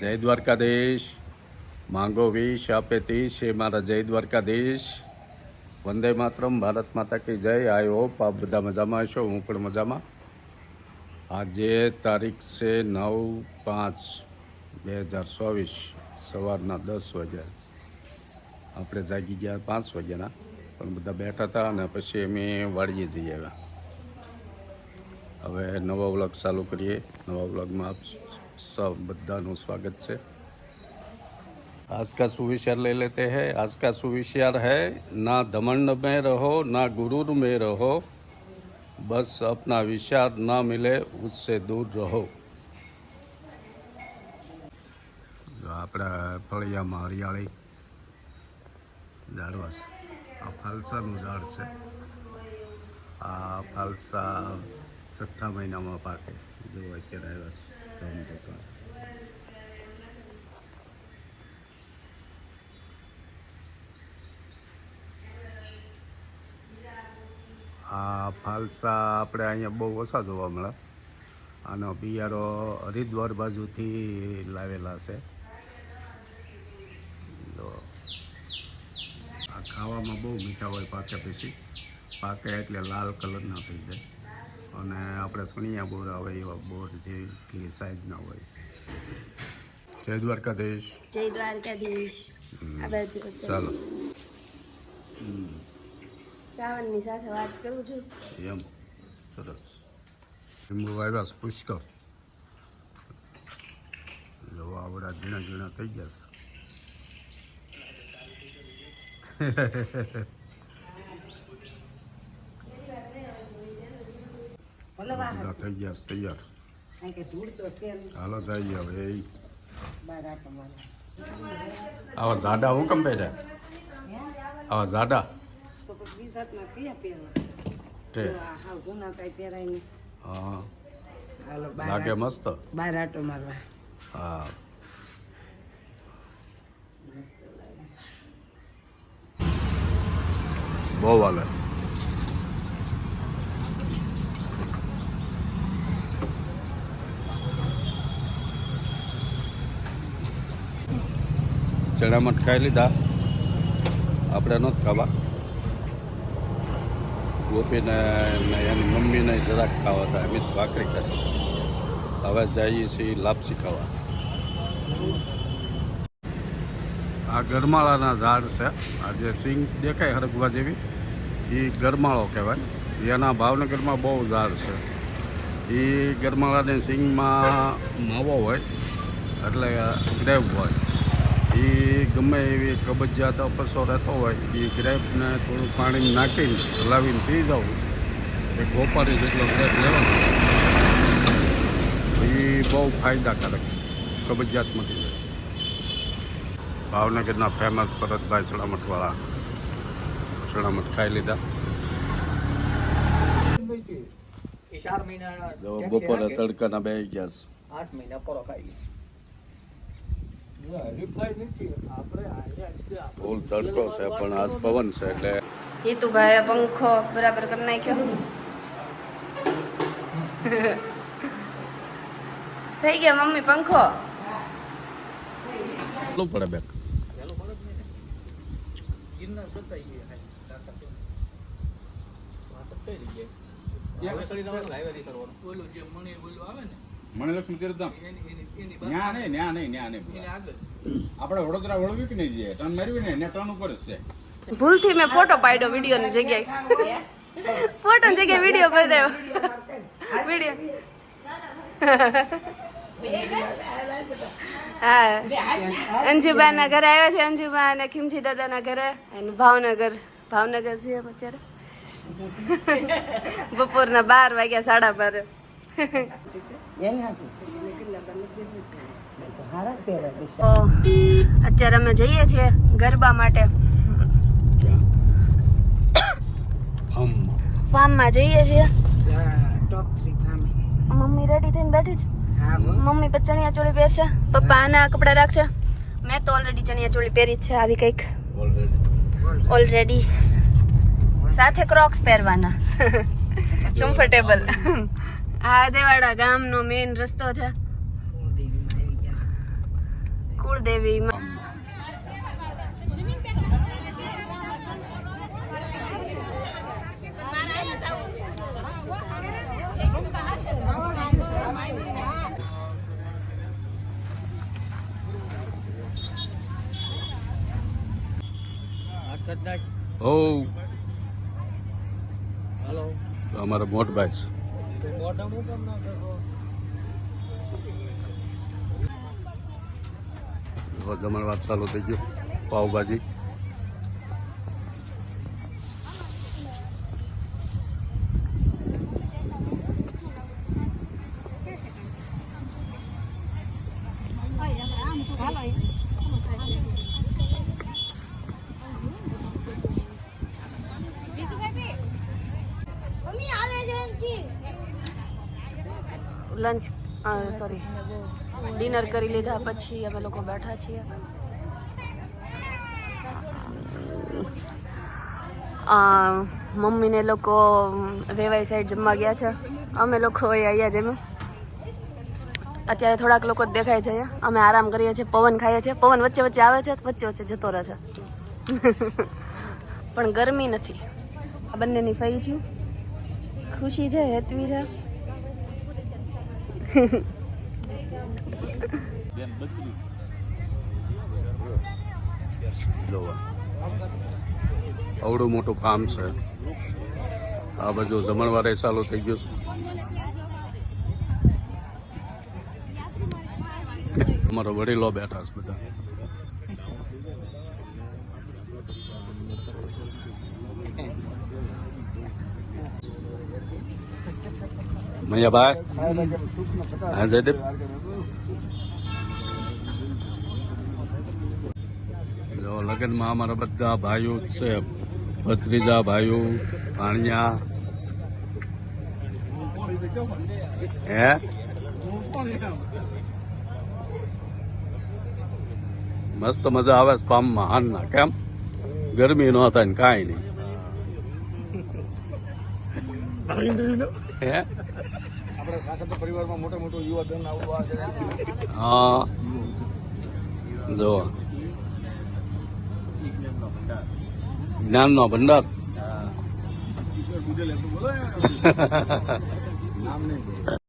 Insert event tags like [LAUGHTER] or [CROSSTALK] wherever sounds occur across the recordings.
જય દ્વારકાધીશ. માંગો વીસ આપે ત્રીસ એ મારા જય દ્વારકાધીશ. વંદે માતરમ, ભારત માતા કી જય. આઈ હોપ આપ બધા મજામાં હશો, હું પણ મજામાં. આજે તારીખ છે નવ પાંચ બે હજાર ચોવીસ, સવારના દસ વાગ્યા. આપણે જાગી ગયા પાંચ વાગ્યાના, પણ બધા બેઠા હતા અને પછી અમે વાળીએ જઈ આવ્યા. હવે નવો વ્લોગ ચાલુ કરીએ. નવા વ્લોગમાં આપ સૌ બધાનું સ્વાગત છે आज का सुविचार ले लेते हैं आज का सुविचार है ना दमंड में रहो ना गुरूर में रहो बस अपना विचार ना मिले उससे दूर રહો જો આપણા ફળિયામાં હરિયાળી ઝાડવા છે આ ફાલસાનું ઝાડ છે આ ફાલસા છઠ્ઠા મહિનામાં પાકે જો અત્યારે આવ્યા છે ધમ ધોતા. આ ફાલસા આપણે અહીંયા બહુ ઓછા જોવા મળે. આનો બિયારો હરિદ્વાર બાજુથી લાવેલા છે. તો આ ખાવામાં બહુ મીઠા હોય પાકે પછી. પાકે એટલે લાલ કલરના થઈ જાય. અને આપણે સુનિયા બોર આવે એવા બોર જેટલી સાઈઝના હોય. જય દ્વારકાધીશ. જય દ્વારકાધીશ. ચાલો. શ્રાવણની સાથે વાત કરું છું. એમ. સરસ. લીંબુ વાવ્યા છે પુષ્કળ. જવા આવડા ઝીણા ઝીણા થઈ ગયા [LAUGHS] બધા થઈ ગયા તૈયાર. હાલો થઈ હવે ભાઈ આવા ઝાડા હું કેમ પહેર્યા? આવા તે હા. લાગે મસ્ત? બાર આટો મારવા હા. બહુ હાલે. ચણામઠ ખાઈ લીધા. આપણે નથી ખાવા. ગોપીને એની મમ્મીને જરાક ખાવા હતા. એમ જ ભાખરી ખાધી. હવે જઈએ છીએ લાપસી ખાવા. આ ગરમાળાના ઝાડ છે. આ જે સિંગ દેખાય હરગવા જેવી એ ગરમાળો કહેવાય. એના ભાવનગરમાં બહુ ઝાડ છે. એ ગરમાળાની સિંગમાં માવો હોય, એટલે ગ્રેવ હોય. એ ગમે એવી કબજિયાત અપસો રહેતો હોય એ ગ્રેપને થોડું પાણી નાખીને હલાવીને પી જવું એ ગોપારી જેટલો ગ્રેપ લેવાનો એ બહુ ફાયદાકારક કબજિયાતમાંથી ભાવનગરના ફેમસ ભરતભાઈ સડામઠવાળા સડામઠ ખાઈ લીધા. બપોરે તડકાના બે ગયા આઠ મહિના પરો ખાઈ ફૂલ તડકો છે પણ આજ પવન છે એટલે હિતુભાઈ પંખો બરાબર કરી નાખ્યો. થઈ ગયા મમ્મી પંખો? શું પડે બેક તો કરવાનું. ઓલું જે મણી ઓલું આવે ને, મણિલક્ષ્મી તીર્થધામ. એની- એની- એની ન્યા નહીં ન્યા નહીં ન્યા નહીં આપણે વડોદરા વળવી કે નહીં જઈએ? ટર્ન મારવી ને ટર્ન ઉપર જ છે. ભૂલથી મેં ફોટો પાડ્યો વિડીયોની જગ્યાએ. ફોટો જગ્યાએ વીડિયો પાડ્યો વીડિયો. હા. અંજુબાના ઘરે આવ્યા છે, અંજુબા અને ખીમજી દાદાના ઘરે અને ભાવનગર. ભાવનગર છે અત્યારે. બપોરના બાર વાગ્યા, સાડા બાર. અત્યારે અમે જઈએ છીએ ગરબા માટે. ફાર્મમાં જઈએ છીએ. મમ્મી રેડી થઈને બેઠી છે? મમ્મી પર ચણિયા ચોળી પહેરશે. પપ્પા આના કપડા રાખશે. મેં તો ઓલરેડી ચણિયા ચોળી પહેરી છે આવી કંઈક. ઓલરેડી સાથે ક્રોક્સ પહેરવાના. [LAUGHS] કમ્ફર્ટેબલ આ દેવાડા ગામનો મેઇન રસ્તો છે. કુળદેવીમાં. આવી ગયા કુળદેવી માં હો હાલો. અમારા મોટભાઈ કરો હવે જમણવાર ચાલુ થઈ ગયું પાવભાજી લંચ સોરી ડિનર કરી લીધા, પછી અમે લોકો બેઠા છીએ. મમ્મીને લોકો વેવાઈ સાઈડ જમવા ગયા છે. અમે લોકો એ અહીંયા જમ્યું. અત્યારે થોડાક લોકો જ દેખાય છે અમે આરામ કરીએ છીએ, પવન ખાઈએ છીએ. પવન વચ્ચે વચ્ચે આવે છે, વચ્ચે વચ્ચે જતો રહે છે. પણ ગરમી નથી. આ બંનેની ફઈ છું. ખુશી છે, હેતવી છે. [LAUGHS] આવડું મોટું કામ છે. આ બાજુ જમણવારે ચાલુ થઈ ગયું છે. [LAUGHS] અમારા વડીલો બેઠા છે બધા મૈયાભાઈ હા જયદેવ લગ્નમાં અમારા બધા ભાઈઓ છે. ભત્રીજા ભાઈઓ ભાણિયા. હે? મસ્ત મજા આવે છે હાન ના કેમ? ગરમી ન થાય ને કાંઈ નહીં. હે? આપણા સાસત્ર પરિવારમાં મોટો મોટો યુવા ધન આવું આ છે હા. જો જ્ઞાનનો ભંડાર. [LAUGHS] નામ નહીં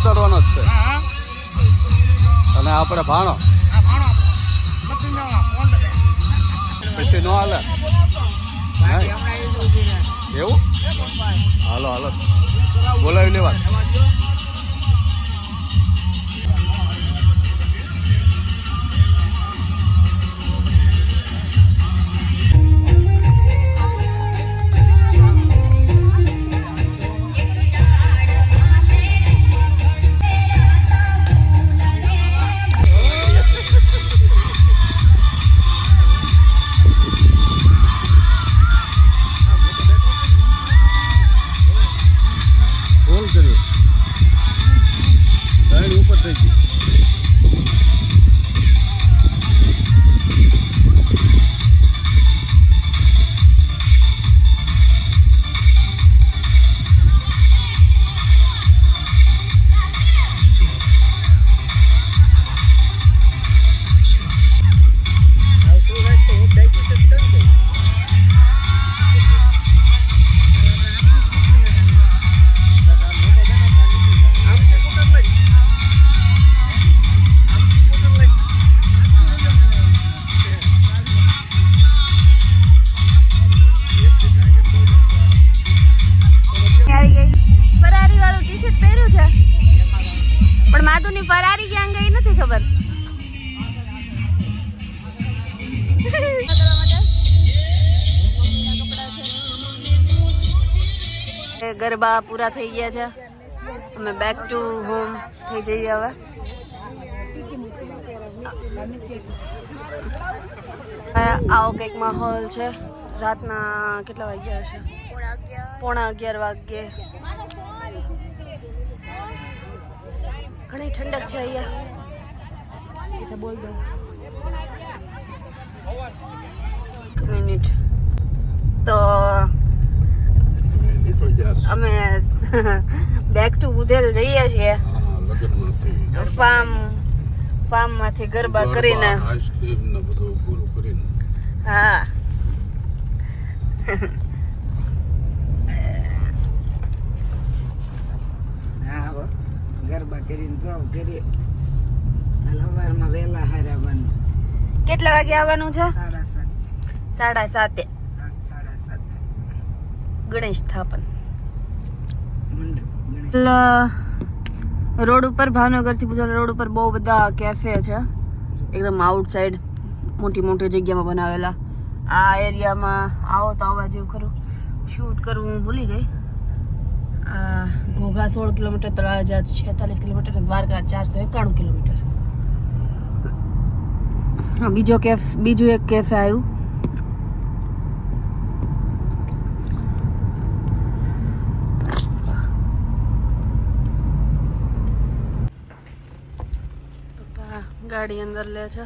ઉતરવાનો જ છે. અને આપણે ભાણો. પછી નો હાલે? એવું? હાલો હાલો. બોલાવી લેવા માધુની ફરારી ક્યાં ગઈ નથી ખબર? ગરબા પૂરા થઈ ગયા છે. અમે બેક ટુ હોમ થઈ જઈએ હવે. આવો કંઈક માહોલ છે. રાતના કેટલા વાગ્યા હશે? પોણા અગિયાર વાગ્યે. ઘણી ઠંડક છે અહીંયા. એસે બોલ દો. મિનિટ. તો અમે બેક ટુ ઉધેલ જઈએ છીએ. હા ફાર્મ ફાર્મમાંથી ગરબા કરીને. હા હો. ગરબા કરીને ઘરે. કાલ સવારમાં વહેલા હારાવાનું છે. કેટલા વાગે આવવાનું છે? સાડા સાત. સાડા સાતે. સાત સાડા સાત. ગણેશ સ્થાપન. રોડ ઉપર ભાવનગરથી બધા રોડ ઉપર બહુ બધા કેફે છે. એકદમ આઉટસાઇડ મોટી મોટી જગ્યામાં બનાવેલા. આ એરિયામાં આવો તો આવવા જેવું ખરું. શૂટ કરવું હું ભૂલી ગઈ. આ ઘોઘા સોળ કિલોમીટર હજાર છેતાલીસ કિલોમીટર દ્વારકા ચારસો એકાણું કિલોમીટર. બીજો કેફ, બીજું એક કેફે આવ્યું. ગાડી અંદર લે છે.